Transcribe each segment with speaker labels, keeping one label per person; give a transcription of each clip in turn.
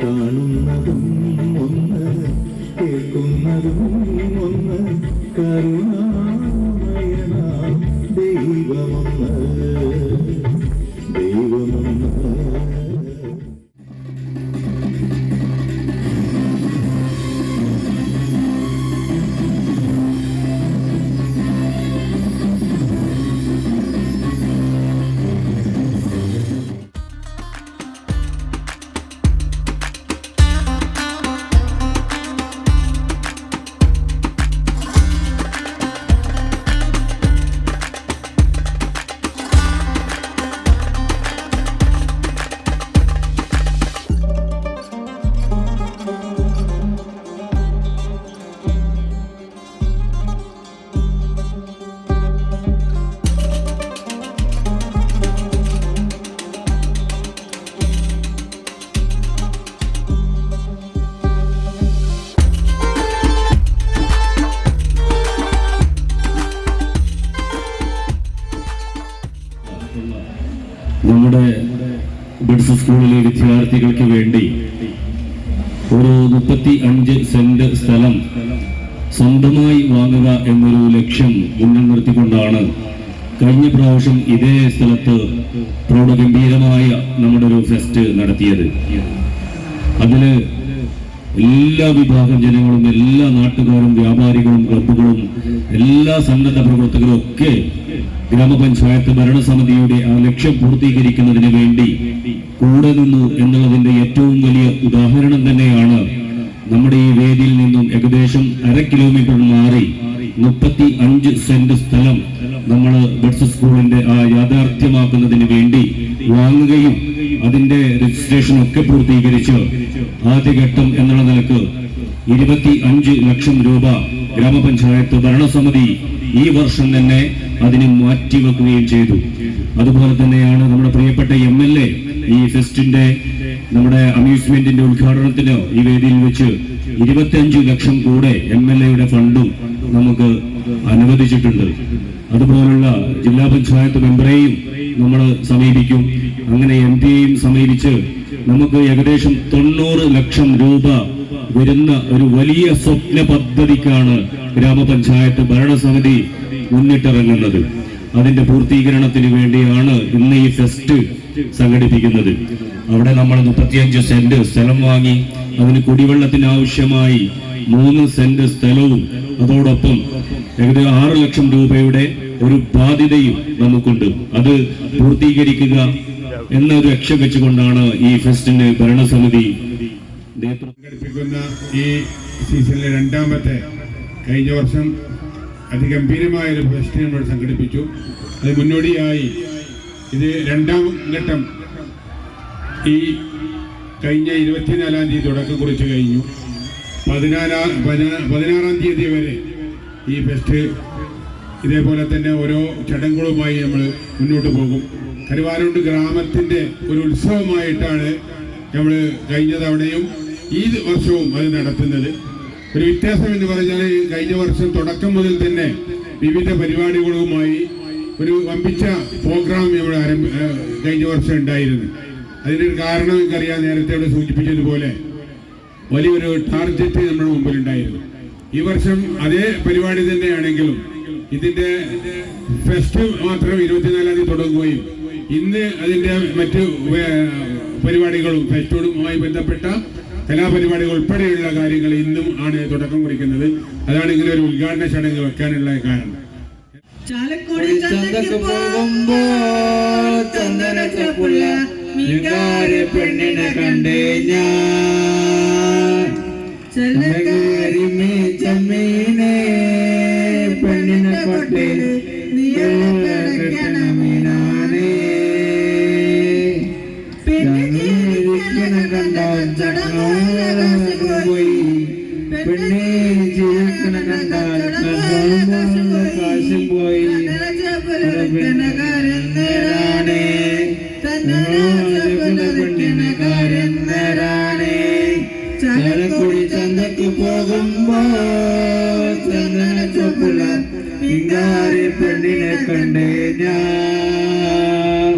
Speaker 1: കാണുന്നതും ഒന്ന് കേൾക്കുന്നതും ഒന്ന് കരുണാമയനാം ദൈവമൊന്ന്.
Speaker 2: സ്കൂളിലെ വിദ്യാർത്ഥികൾക്ക് വേണ്ടി ഒരു മുപ്പത്തി അഞ്ച് സെന്റ് സ്ഥലം സ്വന്തമായി വാങ്ങുക എന്നൊരു ലക്ഷ്യം മുന്നിൽ നിർത്തിക്കൊണ്ടാണ് കഴിഞ്ഞ പ്രാവശ്യം ഇതേ സ്ഥലത്ത് പ്രൗഢഗംഭീരമായ നമ്മുടെ ഒരു ഫെസ്റ്റ് നടത്തിയത്. അതിൽ എല്ലാ വിഭാഗം ജനങ്ങളും എല്ലാ നാട്ടുകാരും വ്യാപാരികളും ക്ലബുകളും എല്ലാ സന്നദ്ധ പ്രവർത്തകരും ഒക്കെ ഗ്രാമപഞ്ചായത്ത് ഭരണസമിതിയുടെ ആ ലക്ഷ്യം പൂർത്തീകരിക്കുന്നതിന് വേണ്ടി കൂടെ നിന്നു എന്നുള്ളതിന്റെ ഏറ്റവും വലിയ ഉദാഹരണം തന്നെയാണ് നമ്മുടെ ഈ വേദിയിൽ നിന്നും ഏകദേശം അര കിലോമീറ്റർ മാറി മുപ്പത്തി അഞ്ച് സെന്റ് സ്ഥലം നമ്മൾ ബഡ്സ് സ്കൂളിന്റെ ആ യാഥാർത്ഥ്യമാക്കുന്നതിന് വേണ്ടി വാങ്ങുകയും അതിന്റെ രജിസ്ട്രേഷൻ ഒക്കെ പൂർത്തീകരിച്ച് ആദ്യഘട്ടം ഇരുപത്തി അഞ്ച് ലക്ഷം രൂപ ഗ്രാമപഞ്ചായത്ത് ഭരണസമിതി ഈ വർഷം തന്നെ അതിന് മാറ്റിവെക്കുകയും ചെയ്തു. അതുപോലെ തന്നെയാണ് നമ്മുടെ പ്രിയപ്പെട്ട എം എൽ എ ഈ ഫെസ്റ്റിന്റെ നമ്മുടെ അമ്യൂസ്മെന്റിന്റെ ഉദ്ഘാടനത്തിന് ഈ വേദിയിൽ വെച്ച് ഇരുപത്തിയഞ്ച് ലക്ഷം കൂടെ എം എൽ എയുടെ ഫണ്ടും നമുക്ക് അനുവദിച്ചിട്ടുണ്ട്. അതുപോലുള്ള ജില്ലാ പഞ്ചായത്ത് മെമ്പറേയും നമ്മൾ സമീപിക്കും. അങ്ങനെ എം പിയെയും സമീപിച്ച് നമുക്ക് ഏകദേശം വരുന്ന ഒരു വലിയ സ്വപ്ന പദ്ധതിക്കാണ് ഗ്രാമപഞ്ചായത്ത് ഭരണസമിതി മുന്നിട്ടിറങ്ങുന്നത്. അതിന്റെ പൂർത്തീകരണത്തിന് വേണ്ടിയാണ് ഇന്ന് ഈ ഫെസ്റ്റ് സംഘടിപ്പിക്കുന്നത്. അവിടെ നമ്മൾ മുപ്പത്തിയഞ്ച് സെന്റ് സ്ഥലം വാങ്ങി അതിന് കുടിവെള്ളത്തിന് ആവശ്യമായി മൂന്ന് സെന്റ് സ്ഥലവും അതോടൊപ്പം ഏകദേശം ആറ് ലക്ഷം രൂപയുടെ ഒരു ബാധ്യതയും നമുക്കുണ്ട്. അത് പൂർത്തീകരിക്കുക എന്നൊരു ലക്ഷ്യം വെച്ചുകൊണ്ടാണ് ഈ ഫെസ്റ്റിന്റെ ഭരണസമിതി
Speaker 3: സംഘടിപ്പിക്കുന്ന ഈ സീസണിലെ രണ്ടാമത്തെ കഴിഞ്ഞ വർഷം അതിഗംഭീരമായ ഒരു ഫെസ്റ്റ് നമ്മൾ സംഘടിപ്പിച്ചു. അത് മുന്നോടിയായി ഇത് രണ്ടാം ഘട്ടം ഈ കഴിഞ്ഞ ഇരുപത്തിനാലാം തീയതി തുടക്കം കുറിച്ച് കഴിഞ്ഞു. പതിനാലാം പതിനാ- പതിനാറാം തീയതി വരെ ഈ ഫെസ്റ്റ് ഇതേപോലെ തന്നെ ഓരോ ചടങ്ങുകളുമായി നമ്മൾ മുന്നോട്ട് പോകും. കരുവാരുണ്ട് ഗ്രാമത്തിന്റെ ഒരു ഉത്സവമായിട്ടാണ് നമ്മൾ കഴിഞ്ഞ തവണയും ഈ വർഷവും അത് നടത്തുന്നത്. ഒരു വ്യത്യാസം എന്ന് പറഞ്ഞാൽ കഴിഞ്ഞ വർഷം തുടക്കം മുതൽ തന്നെ വിവിധ പരിപാടികളുമായി ഒരു വമ്പിച്ച പ്രോഗ്രാം ഇവിടെ ആരംഭ കഴിഞ്ഞ വർഷം ഉണ്ടായിരുന്നു. അതിനൊരു കാരണം എനിക്കറിയാം നേരത്തെ ഇവിടെ സൂചിപ്പിച്ചതുപോലെ വലിയൊരു ടാർഗറ്റ് നമ്മുടെ മുമ്പിലുണ്ടായിരുന്നു. ഈ വർഷം അതേ പരിപാടി തന്നെയാണെങ്കിലും ഇതിന്റെ ഫെസ്റ്റ് മാത്രം ഇരുപത്തിനാലാം തീയതി തുടങ്ങുകയും ഇന്ന് അതിന്റെ മറ്റ് പരിപാടികളും ഫെസ്റ്റോടുമായി ബന്ധപ്പെട്ട കലാപരിപാടികൾ ഉൾപ്പെടെയുള്ള കാര്യങ്ങൾ ഇന്നും ആണ് തുടക്കം കുറിക്കുന്നത്. അതാണ് ഇങ്ങനെ ഒരു ഉദ്ഘാടന ചടങ്ങ് വെക്കാനുള്ള കാരണം.
Speaker 4: പെണ്ണിനെ കണ്ടേ ഞാൻ. പെണ്ണിനെ കൊട്ടേ നീണമീനാനേ പിന്നെ പെണ്ണെ ജീവിക്കണ കണ്ടാൽ കാശും പോയി. നേരാണേ പെണ്ണിന് കാര്യം നേരാണേ ചാലക്കുടി ചന്തക്ക് പോകുമ്പോ ചന്ദന ചൊപ്പുള്ള പെണ്ണിനെ കണ്ടേ ഞാൻ.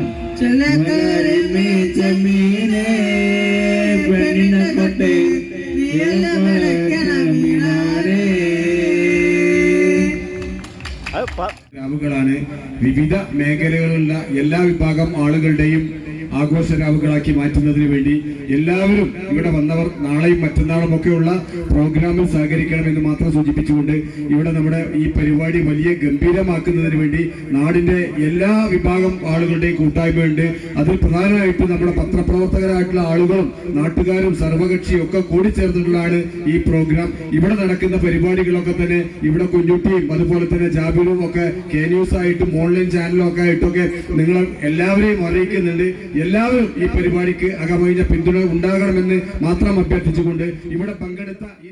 Speaker 5: രാവുകളാണ് വിവിധ മേഖലകളിലുള്ള എല്ലാ വിഭാഗം ആളുകളുടെയും ആഘോഷ രാവുകളാക്കി മാറ്റുന്നതിന് വേണ്ടി എല്ലാവരും ഇവിടെ വന്നവർ നാളെയും മറ്റന്നാളും ഒക്കെയുള്ള പ്രോഗ്രാമിൽ സഹകരിക്കണമെന്ന് മാത്രം സൂചിപ്പിച്ചുകൊണ്ട് ഇവിടെ നമ്മുടെ ഈ പരിപാടി വലിയ ഗംഭീരമാക്കുന്നതിന് വേണ്ടി നാടിന്റെ എല്ലാ വിഭാഗം ആളുകളുടെയും കൂട്ടായ്മയുണ്ട്. അതിൽ പ്രധാനമായിട്ട് നമ്മുടെ പത്രപ്രവർത്തകരായിട്ടുള്ള ആളുകളും നാട്ടുകാരും സർവകക്ഷിയും ഒക്കെ കൂടി ചേർന്നിട്ടുള്ളതാണ് ഈ പ്രോഗ്രാം. ഇവിടെ നടക്കുന്ന പരിപാടികളൊക്കെ തന്നെ ഇവിടെ കുഞ്ഞുട്ടിയും അതുപോലെ തന്നെ ജാബിലും ഒക്കെ കെ ന്യൂസ് ആയിട്ടും ഓൺലൈൻ ചാനലും ഒക്കെ ആയിട്ടൊക്കെ നിങ്ങൾ എല്ലാവരെയും അറിയിക്കുന്നുണ്ട്. എല്ലാവരും ഈ പരിപാടിക്ക് അകമഴിഞ്ഞ പിന്തുണ ഉണ്ടാകണമെന്ന് മാത്രം അഭ്യർത്ഥിച്ചുകൊണ്ട് ഇവിടെ പങ്കെടുത്ത ഈ